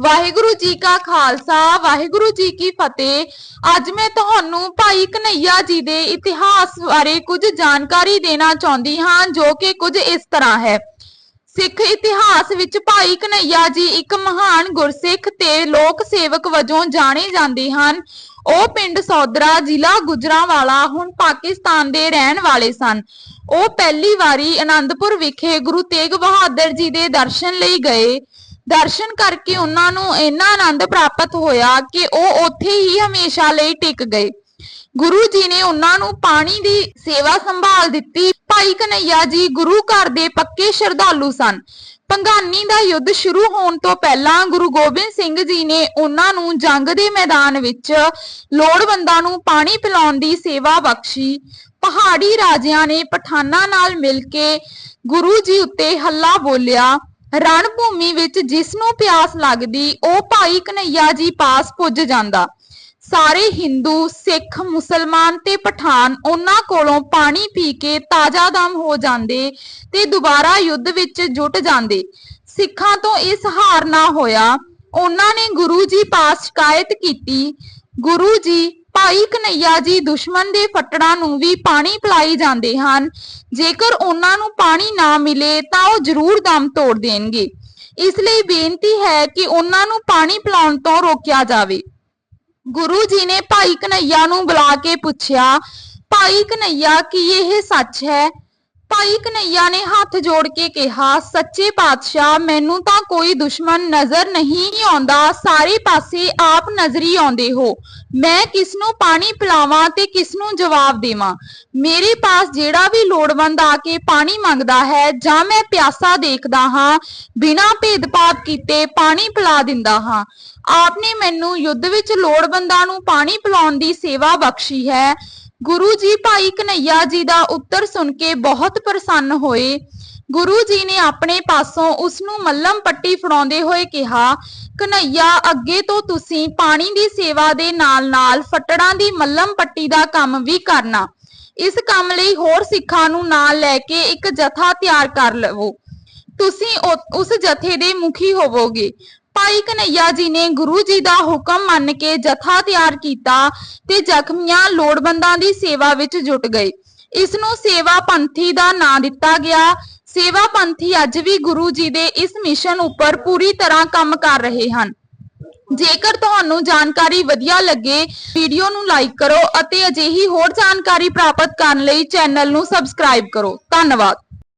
ਵਾਹਿਗੁਰੂ ਜੀ ਕਾ ਖਾਲਸਾ, ਵਾਹਿਗੁਰੂ ਜੀ ਕੀ ਫਤਿਹ। ਅੱਜ ਮੈਂ ਤੁਹਾਨੂੰ ਭਾਈ ਕਨਈਆ ਜੀ ਦੇ ਇਤਿਹਾਸ ਬਾਰੇ ਕੁਝ ਜਾਣਕਾਰੀ ਦੇਣਾ ਚਾਹੁੰਦੀ ਹਾਂ, ਜੋ ਕਿ ਕੁਝ ਇਸ ਤਰ੍ਹਾਂ ਹੈ। ਸਿੱਖ ਇਤਿਹਾਸ ਵਿੱਚ ਭਾਈ ਕਨਈਆ ਜੀ ਇੱਕ ਮਹਾਨ ਗੁਰਸਿੱਖ ਤੇ ਲੋਕ ਸੇਵਕ ਵਜੋਂ ਜਾਣੇ ਜਾਂਦੇ ਹਨ। ਉਹ ਪਿੰਡ ਸੌਦਰਾ, ਜ਼ਿਲ੍ਹਾ ਗੁਜਰਾਂਵਾਲਾ, ਹੁਣ ਪਾਕਿਸਤਾਨ ਦੇ ਰਹਿਣ ਵਾਲੇ ਸਨ। ਉਹ ਪਹਿਲੀ ਵਾਰੀ ਅਨੰਦਪੁਰ ਵਿਖੇ ਗੁਰੂ ਤੇਗ ਬਹਾਦਰ ਜੀ ਦੇ ਦਰਸ਼ਨ ਲਈ ਗਏ। ਦਰਸ਼ਨ ਕਰਕੇ ਉਹਨਾਂ ਨੂੰ ਇੰਨਾ ਆਨੰਦ ਪ੍ਰਾਪਤ ਹੋਇਆ ਕਿ ਉਹ ਉੱਥੇ ਹੀ ਹਮੇਸ਼ਾ ਲਈ ਟਿਕ ਗਏ। ਗੁਰੂ ਜੀ ਨੇ ਉਹਨਾਂ ਨੂੰ ਪਾਣੀ ਦੀ ਸੇਵਾ ਸੰਭਾਲ ਦਿੱਤੀ। ਭਾਈ ਕਨਈਆ ਜੀ ਗੁਰੂ ਘਰ ਦੇ ਪੱਕੇ ਸ਼ਰਧਾਲੂ ਸਨ। ਪੰਗਾਨੀ ਦਾ ਯੁੱਧ ਸ਼ੁਰੂ ਹੋਣ ਤੋਂ ਪਹਿਲਾਂ ਗੁਰੂ ਗੋਬਿੰਦ ਸਿੰਘ ਜੀ ਨੇ ਉਹਨਾਂ ਨੂੰ ਜੰਗ ਦੇ ਮੈਦਾਨ ਵਿੱਚ ਲੋੜਵੰਦਾਂ ਨੂੰ ਪਾਣੀ ਪਿਲਾਉਣ ਦੀ ਸੇਵਾ ਬਖਸ਼ੀ। ਪਹਾੜੀ ਰਾਜਿਆਂ ਨੇ ਪਠਾਨਾਂ ਨਾਲ ਮਿਲ ਕੇ ਗੁਰੂ ਜੀ ਉੱਤੇ ਹੱਲਾ ਬੋਲਿਆ। ਰਣ ਭੂਮੀ ਵਿੱਚ ਜਿਸ ਨੂੰ ਪਿਆਸ ਲੱਗਦੀ, ਉਹ ਭਾਈ ਕਨਈਆ ਜੀ ਪਾਸ ਪੁੱਜ ਜਾਂਦਾ। ਸਾਰੇ ਹਿੰਦੂ, ਸਿੱਖ, ਮੁਸਲਮਾਨ ਤੇ ਪਠਾਨ ਉਹਨਾਂ ਕੋਲੋਂ ਪਾਣੀ ਪੀ ਕੇ ਤਾਜ਼ਾ ਦਮ ਹੋ ਜਾਂਦੇ ਤੇ ਦੁਬਾਰਾ ਯੁੱਧ ਵਿੱਚ ਜੁਟ ਜਾਂਦੇ। ਸਿੱਖਾਂ ਤੋਂ ਇਹ ਸਹਾਰ ਨਾ ਹੋਇਆ। ਉਹਨਾਂ ਨੇ ਗੁਰੂ ਜੀ ਪਾਸ ਸ਼ਿਕਾਇਤ ਕੀਤੀ। ਗੁਰੂ ਜੀ ਭਾਈ ਕਨਈਆ ਜੀ ਦੁਸ਼ਮਣ ਦੇ ਫੱਟੜਾਂ ਨੂੰ ਵੀ ਪਾਣੀ ਪਿਲਾਈ ਜਾਂਦੇ ਹਨ। ਜੇਕਰ ਉਹਨਾਂ ਨੂੰ ਪਾਣੀ ਨਾ ਮਿਲੇ ਤਾਂ ਉਹ ਜ਼ਰੂਰ ਦਮ ਤੋੜ ਦੇਣਗੇ। ਇਸ ਲਈ ਬੇਨਤੀ ਹੈ ਕਿ ਉਹਨਾਂ ਨੂੰ ਪਾਣੀ ਪਿਲਾਉਣ ਤੋਂ ਰੋਕਿਆ ਜਾਵੇ। ਗੁਰੂ ਜੀ ਨੇ ਭਾਈ ਕਨਈਆ ਨੂੰ ਬੁਲਾ ਕੇ ਪੁੱਛਿਆ, ਭਾਈ ਕਨਈਆ, ਕੀ ਇਹ ਸੱਚ ਹੈ? ਭਾਈ ਕਨਈਆ ਨੇ ਹੱਥ ਜੋੜ ਕੇ ਕਿਹਾ, ਸੱਚੇ ਪਾਤਸ਼ਾਹ, ਮੈਨੂੰ ਤਾਂ ਕੋਈ ਦੁਸ਼ਮਣ ਨਜ਼ਰ ਨਹੀਂ ਆਉਂਦਾ। ਸਾਰੇ ਪਾਸੇ ਆਪ ਨਜ਼ਰੀ ਆਉਂਦੇ ਹੋ। ਮੈਂ ਕਿਸ ਨੂੰ ਪਾਣੀ ਪਿਲਾਵਾਂ ਤੇ ਕਿਸ ਨੂੰ ਜਵਾਬ ਦੇਵਾਂ? ਮੇਰੇ ਪਾਸ ਜਿਹੜਾ ਵੀ ਲੋੜਵੰਦ ਆ ਕੇ ਪਾਣੀ ਮੰਗਦਾ ਹੈ, ਜਾਂ ਮੈਂ ਪਿਆਸਾ ਦੇਖਦਾ ਹਾਂ, ਬਿਨਾਂ ਭੇਦਭਾਵ ਕੀਤੇ ਪਾਣੀ ਪਿਲਾ ਦਿੰਦਾ ਹਾਂ। ਆਪ ਨੇ ਮੈਨੂੰ ਯੁੱਧ ਵਿੱਚ ਲੋੜਵੰਦਾਂ ਨੂੰ ਪਾਣੀ ਪਿਲਾਉਣ ਦੀ ਸੇਵਾ ਬਖਸ਼ੀ ਹੈ। ਗੁਰੂ ਜੀ ਭਾਈ ਕਨਈਆ ਜੀ ਦਾ ਉੱਤਰ ਸੁਣ ਕੇ ਬਹੁਤ ਪ੍ਰਸੰਨ ਹੋਏ। ਗੁਰੂ ਜੀ ਨੇ ਆਪਣੇ ਪਾਸੋਂ ਉਸ ਨੂੰ ਮੱਲਮ ਪੱਟੀ ਫੜਾਉਂਦੇ ਹੋਏ ਕਿਹਾ ਕਨਈਆ ਅੱਗੇ ਤੋਂ ਤੁਸੀਂ ਪਾਣੀ ਦੀ ਸੇਵਾ ਦੇ ਨਾਲ-ਨਾਲ ਫੱਟੜਾਂ ਦੀ ਮੱਲਮ ਪੱਟੀ ਦਾ ਕੰਮ ਵੀ ਕਰਨਾ। ਇਸ ਕੰਮ ਲਈ ਹੋਰ ਸਿੱਖਾਂ ਨੂੰ ਨਾਲ ਲੈ ਕੇ ਇੱਕ ਜਥਾ ਤਿਆਰ ਕਰ ਲਵੋ। ਤੁਸੀਂ ਉਸ ਜਥੇ ਦੇ ਮੁਖੀ ਹੋਵੋਗੇ। ਭਾਈ ਕਨਈਆ ਜੀ ਨੇ ਗੁਰੂ ਜੀ ਦਾ ਹੁਕਮ ਮੰਨ ਕੇ ਜਥਾ ਤਿਆਰ ਕੀਤਾ ਤੇ ਜ਼ਖਮੀਆਂ ਲੋੜਵੰਦਾਂ ਦੀ ਸੇਵਾ ਵਿੱਚ ਜੁਟ ਗਏ। ਇਸ ਨੂੰ ਸੇਵਾ ਪੰਥੀ ਦਾ ਨਾਂ ਦਿੱਤਾ ਗਿਆ। ਸੇਵਾ ਪੰਥੀ ਅੱਜ ਵੀ ਗੁਰੂ ਜੀ ਦੇ ਇਸ ਮਿਸ਼ਨ ਉੱਪਰ ਪੂਰੀ ਤਰ੍ਹਾਂ ਕੰਮ ਕਰ ਰਹੇ ਹਨ। ਜੇਕਰ ਤੁਹਾਨੂੰ ਜਾਣਕਾਰੀ ਵਧੀਆ ਲੱਗੇ, ਵੀਡੀਓ ਨੂੰ ਲਾਈਕ ਕਰੋ ਅਤੇ ਅਜਿਹੀ ਹੋਰ ਜਾਣਕਾਰੀ ਪ੍ਰਾਪਤ ਕਰਨ ਲਈ ਚੈਨਲ ਨੂੰ ਸਬਸਕ੍ਰਾਈਬ ਕਰੋ। ਧੰਨਵਾਦ।